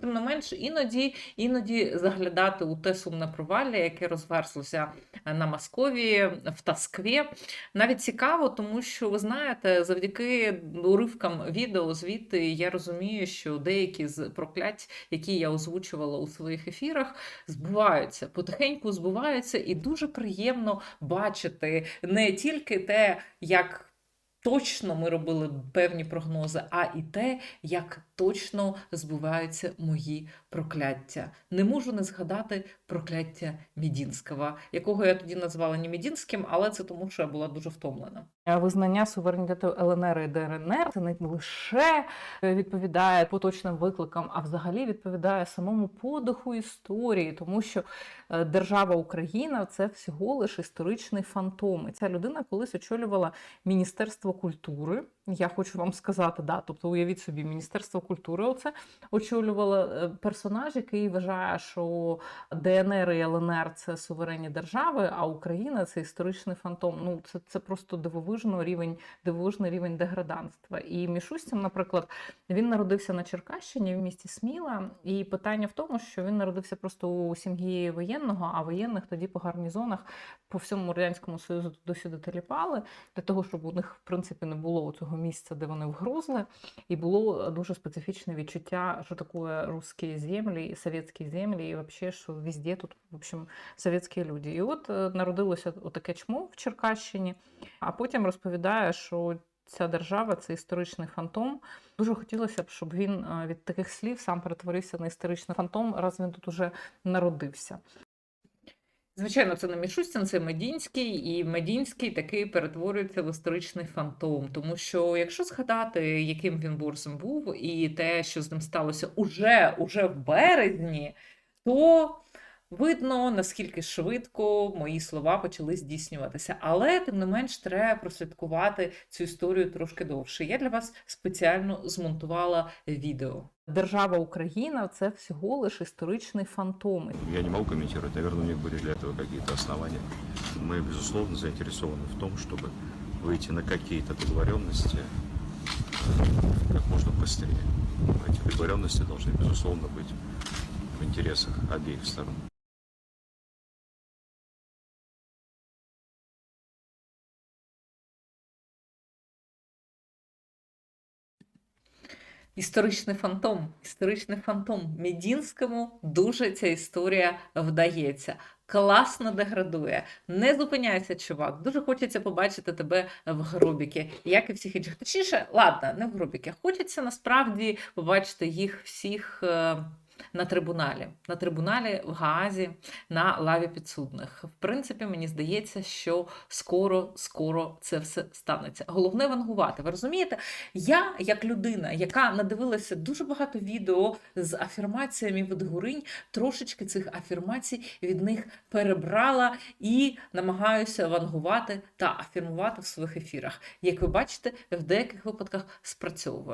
Тим не менш, іноді, іноді заглядати у те сумне провалля, яке розверзлося на Московії в Таскві. Навіть цікаво, тому що ви знаєте, завдяки уривкам відео звідти я розумію, що деякі з проклять, які я озвучувала у своїх ефірах, збуваються, потихеньку збуваються, і дуже приємно бачити не тільки те, як. Точно ми робили певні прогнози, а і те, як точно збуваються мої прокляття. Не можу не згадати прокляття Мідінського, якого я тоді назвала не Мідінським, але це тому, що я була дуже втомлена. Визнання суверенітету ЛНР і ДРНР це не лише відповідає поточним викликам, а взагалі відповідає самому подиху історії, тому що е, держава Україна це всього лише історичний фантом. І ця людина колись очолювала Міністерство культури. Я хочу вам сказати, да, тобто уявіть собі, Міністерство культури оце очолювала е, персонаж, який вважає, що ДНР і ЛНР це суверенні держави, а Україна це історичний фантом. Ну це, це просто дивовижно рівень, дивовижний рівень деграданства. І Мішустін, наприклад, він народився на Черкащині в місті Сміла. І питання в тому, що він народився просто у сім'ї воєнного, а воєнних тоді по гарнізонах по всьому радянському союзу туди-сюди теліпали для того, щоб у них в принципі не було цього місця, де вони вгрузли, і було дуже специфічне відчуття, що таке русські землі, совєтські землі, і взагалі, що везде тут, в общем, совєтські люди. І от е, народилося отаке чмо в Черкащині, а потім розповідає, що. Ця держава це історичний фантом. Дуже хотілося б, щоб він е, від таких слів сам перетворився на історичний фантом, раз він тут уже народився. Звичайно, це не Мішустін, це Медінський, і Медінський такий перетворюється в історичний фантом. Тому що, якщо згадати, яким він борсом був, і те, що з ним сталося уже, уже в березні, то видно, наскільки швидко мої слова почали здійснюватися. Але, тим не менш, треба прослідкувати цю історію трошки довше. Я для вас спеціально змонтувала відео. Держава Україна це всього лише історичний фантом. Я не могу комментировать, наверное, у них были для этого какие-то основания. Мы, безусловно, заинтересованы в том, чтобы выйти на какие-то договоренности э, как можно быстрее. Эти договоренности должны, безусловно, быть в интересах обеих сторон. Історичний фантом, історичний фантом. Мідінському дуже ця історія вдається. Класно деградує. Не зупиняється чувак. Дуже хочеться побачити тебе в гробіки, як і всіх інших. Точніше, ладно, не в гробіки. Хочеться насправді побачити їх всіх. На трибуналі, на трибуналі в Гаазі на лаві підсудних. В принципі, мені здається, що скоро, скоро це все станеться. Головне вангувати. Ви розумієте? Я, як людина, яка надивилася дуже багато відео з афірмаціями від горинь, трошечки цих афірмацій від них перебрала і намагаюся вангувати та афірмувати в своїх ефірах. Як ви бачите, в деяких випадках спрацьовує.